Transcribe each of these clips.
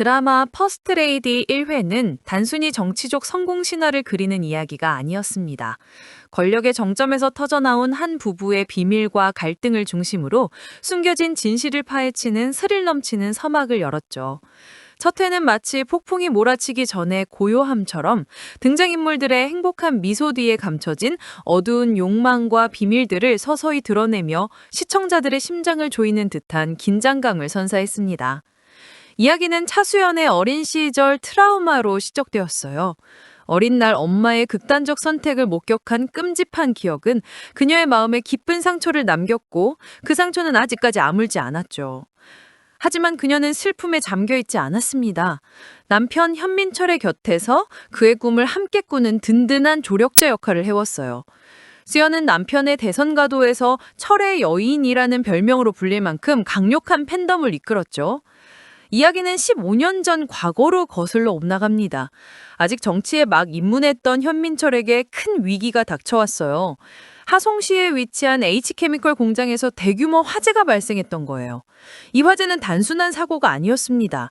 드라마 퍼스트 레이디 1회는 단순히 정치적 성공 신화를 그리는 이야기가 아니었습니다. 권력의 정점에서 터져나온 한 부부의 비밀과 갈등을 중심으로 숨겨진 진실을 파헤치는 스릴 넘치는 서막을 열었죠. 첫 회는 마치 폭풍이 몰아치기 전에 고요함처럼 등장인물들의 행복한 미소 뒤에 감춰진 어두운 욕망과 비밀들을 서서히 드러내며 시청자들의 심장을 조이는 듯한 긴장감을 선사했습니다. 이야기는 차수연의 어린 시절 트라우마로 시작되었어요. 어린 날 엄마의 극단적 선택을 목격한 끔찍한 기억은 그녀의 마음에 깊은 상처를 남겼고 그 상처는 아직까지 아물지 않았죠. 하지만 그녀는 슬픔에 잠겨 있지 않았습니다. 남편 현민철의 곁에서 그의 꿈을 함께 꾸는 든든한 조력자 역할을 해왔어요. 수연은 남편의 대선가도에서 철의 여인이라는 별명으로 불릴 만큼 강력한 팬덤을 이끌었죠. 이야기는 15년 전 과거로 거슬러 옵나갑니다. 아직 정치에 막 입문했던 현민철에게 큰 위기가 닥쳐왔어요. 하송시에 위치한 H케미컬 공장에서 대규모 화재가 발생했던 거예요. 이 화재는 단순한 사고가 아니었습니다.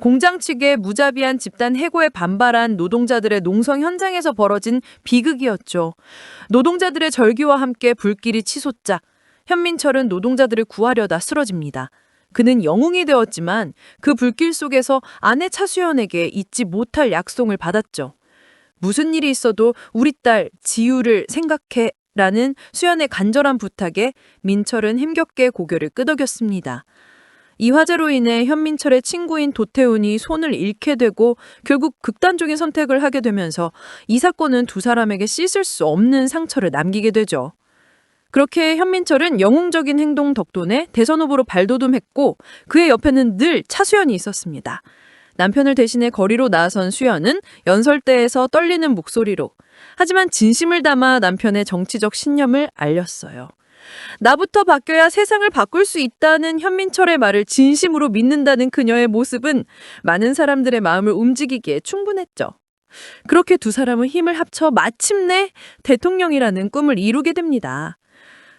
공장 측의 무자비한 집단 해고에 반발한 노동자들의 농성 현장에서 벌어진 비극이었죠. 노동자들의 절규와 함께 불길이 치솟자 현민철은 노동자들을 구하려다 쓰러집니다. 그는 영웅이 되었지만 그 불길 속에서 아내 차수연에게 잊지 못할 약속을 받았죠. 무슨 일이 있어도 우리 딸 지유를 생각해 라는 수연의 간절한 부탁에 민철은 힘겹게 고개를 끄덕였습니다. 이 화재로 인해 현민철의 친구인 도태훈이 손을 잃게 되고 결국 극단적인 선택을 하게 되면서 이 사건은 두 사람에게 씻을 수 없는 상처를 남기게 되죠. 그렇게 현민철은 영웅적인 행동 덕분에 대선 후보로 발돋움했고 그의 옆에는 늘 차수연이 있었습니다. 남편을 대신해 거리로 나선 수연은 연설대에서 떨리는 목소리로 하지만 진심을 담아 남편의 정치적 신념을 알렸어요. 나부터 바뀌어야 세상을 바꿀 수 있다는 현민철의 말을 진심으로 믿는다는 그녀의 모습은 많은 사람들의 마음을 움직이기에 충분했죠. 그렇게 두 사람은 힘을 합쳐 마침내 대통령이라는 꿈을 이루게 됩니다.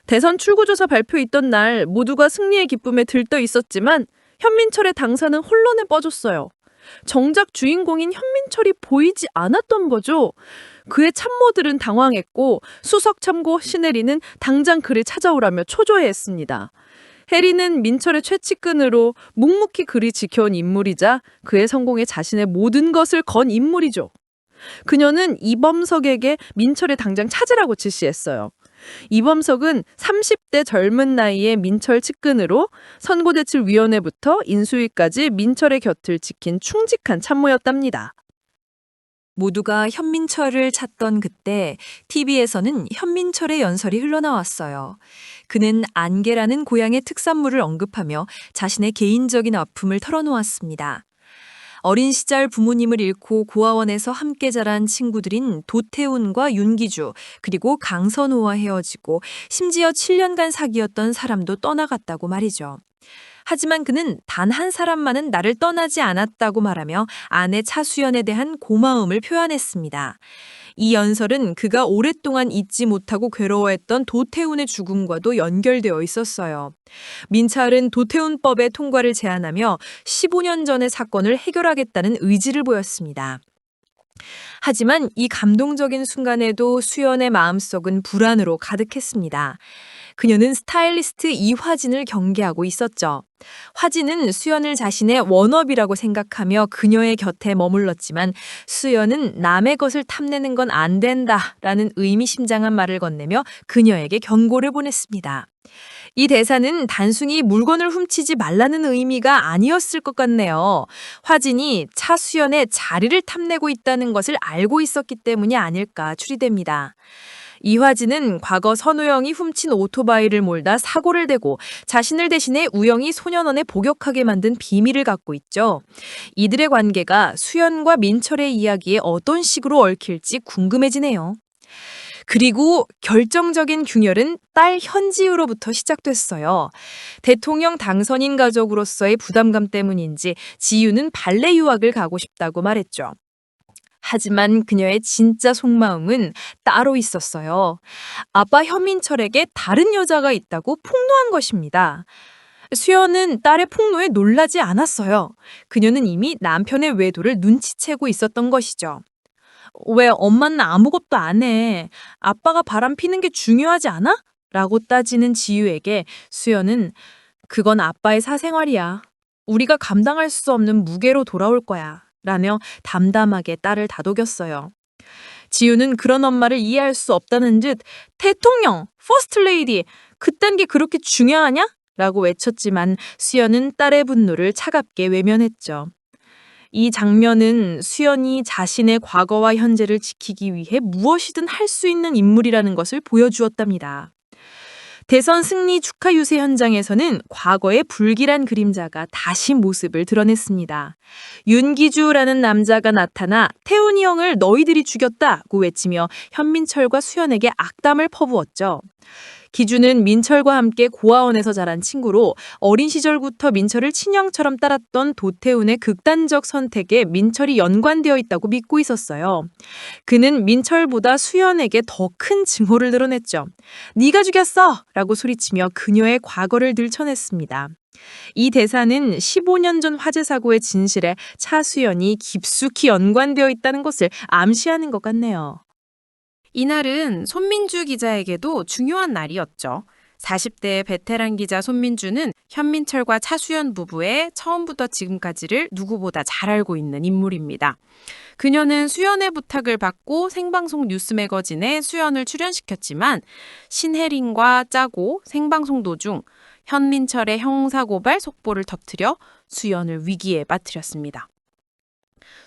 대선 출구조사 발표 있던 날 모두가 승리의 기쁨에 들떠 있었지만 현민철의 당사는 혼란에 빠졌어요. 정작 주인공인 현민철이 보이지 않았던 거죠. 그의 참모들은 당황했고 수석 참고 시네리는 당장 그를 찾아오라며 초조해했습니다. 해리는 민철의 최측근으로 묵묵히 그리 지켜온 인물이자 그의 성공에 자신의 모든 것을 건 인물이죠. 그녀는 이범석에게 민철을 당장 찾으라고 지시했어요. 이범석은 30대 젊은 나이에 민철 측근으로 선거대책위원회부터 인수위까지 민철의 곁을 지킨 충직한 참모였답니다. 모두가 현민철을 찾던 그때 TV에서는 현민철의 연설이 흘러나왔어요. 그는 안개라는 고향의 특산물을 언급하며 자신의 개인적인 아픔을 털어놓았습니다. 어린 시절 부모님을 잃고 고아원에서 함께 자란 친구들인 도태훈과 윤기주, 그리고 강선호와 헤어지고 심지어 7년간 사귀었던 사람도 떠나갔다고 말이죠. 하지만 그는 단 한 사람만은 나를 떠나지 않았다고 말하며 아내 차수연에 대한 고마움을 표현했습니다. 이 연설은 그가 오랫동안 잊지 못하고 괴로워했던 도태훈의 죽음과도 연결되어 있었어요. 민찰은 도태훈법의 통과를 제안하며 15년 전의 사건을 해결하겠다는 의지를 보였습니다. 하지만 이 감동적인 순간에도 수연의 마음속은 불안으로 가득했습니다. 그녀는 스타일리스트 이화진을 경계하고 있었죠. 화진은 수연을 자신의 원업이라고 생각하며 그녀의 곁에 머물렀지만 수연은 남의 것을 탐내는 건 안 된다라는 의미심장한 말을 건네며 그녀에게 경고를 보냈습니다. 이 대사는 단순히 물건을 훔치지 말라는 의미가 아니었을 것 같네요. 화진이 차수연의 자리를 탐내고 있다는 것을 알고 있었기 때문이 아닐까 추리됩니다. 이화진은 과거 선우영이 훔친 오토바이를 몰다 사고를 대고 자신을 대신해 우영이 소년원에 복역하게 만든 비밀을 갖고 있죠. 이들의 관계가 수연과 민철의 이야기에 어떤 식으로 얽힐지 궁금해지네요. 그리고 결정적인 균열은 딸 현지우로부터 시작됐어요. 대통령 당선인 가족으로서의 부담감 때문인지 지유는 발레 유학을 가고 싶다고 말했죠. 하지만 그녀의 진짜 속마음은 따로 있었어요. 아빠 현민철에게 다른 여자가 있다고 폭로한 것입니다. 수연은 딸의 폭로에 놀라지 않았어요. 그녀는 이미 남편의 외도를 눈치채고 있었던 것이죠. 왜 엄마는 아무것도 안 해? 아빠가 바람 피는 게 중요하지 않아? 라고 따지는 지유에게 수연은 그건 아빠의 사생활이야. 우리가 감당할 수 없는 무게로 돌아올 거야. 라며 담담하게 딸을 다독였어요. 지유는 그런 엄마를 이해할 수 없다는 듯 대통령, 퍼스트 레이디, 그딴 게 그렇게 중요하냐? 라고 외쳤지만 수연은 딸의 분노를 차갑게 외면했죠. 이 장면은 수연이 자신의 과거와 현재를 지키기 위해 무엇이든 할 수 있는 인물이라는 것을 보여주었답니다. 대선 승리 축하 유세 현장에서는 과거의 불길한 그림자가 다시 모습을 드러냈습니다. 윤기주라는 남자가 나타나 태훈이 형을 너희들이 죽였다고 외치며 현민철과 수연에게 악담을 퍼부었죠. 기주는 민철과 함께 고아원에서 자란 친구로 어린 시절부터 민철을 친형처럼 따랐던 도태훈의 극단적 선택에 민철이 연관되어 있다고 믿고 있었어요. 그는 민철보다 수연에게 더 큰 증오를 드러냈죠. 네가 죽였어! 라고 소리치며 그녀의 과거를 들춰냈습니다. 이 대사는 15년 전 화재 사고의 진실에 차수연이 깊숙이 연관되어 있다는 것을 암시하는 것 같네요. 이날은 손민주 기자에게도 중요한 날이었죠. 40대 베테랑 기자 손민주는 현민철과 차수연 부부의 처음부터 지금까지를 누구보다 잘 알고 있는 인물입니다. 그녀는 수연의 부탁을 받고 생방송 뉴스 매거진에 수연을 출연시켰지만 신혜린과 짜고 생방송 도중 현민철의 형사고발 속보를 터뜨려 수연을 위기에 빠뜨렸습니다.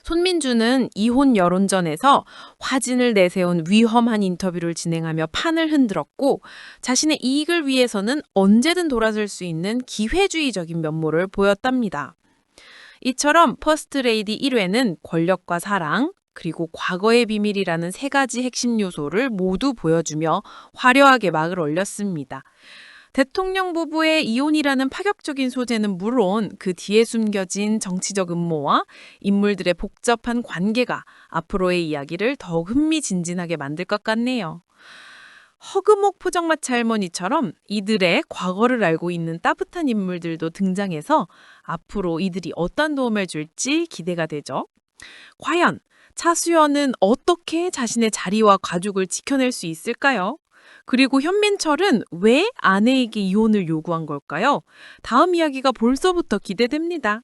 손민주는 이혼 여론전에서 화진을 내세운 위험한 인터뷰를 진행하며 판을 흔들었고 자신의 이익을 위해서는 언제든 돌아설 수 있는 기회주의적인 면모를 보였답니다. 이처럼 퍼스트 레이디 1회는 권력과 사랑, 그리고 과거의 비밀이라는 세 가지 핵심 요소를 모두 보여주며 화려하게 막을 올렸습니다. 대통령 부부의 이혼이라는 파격적인 소재는 물론 그 뒤에 숨겨진 정치적 음모와 인물들의 복잡한 관계가 앞으로의 이야기를 더욱 흥미진진하게 만들 것 같네요. 허그목 포장마차 할머니처럼 이들의 과거를 알고 있는 따뜻한 인물들도 등장해서 앞으로 이들이 어떤 도움을 줄지 기대가 되죠. 과연 차수연은 어떻게 자신의 자리와 가족을 지켜낼 수 있을까요? 그리고 현민철은 왜 아내에게 이혼을 요구한 걸까요? 다음 이야기가 벌써부터 기대됩니다.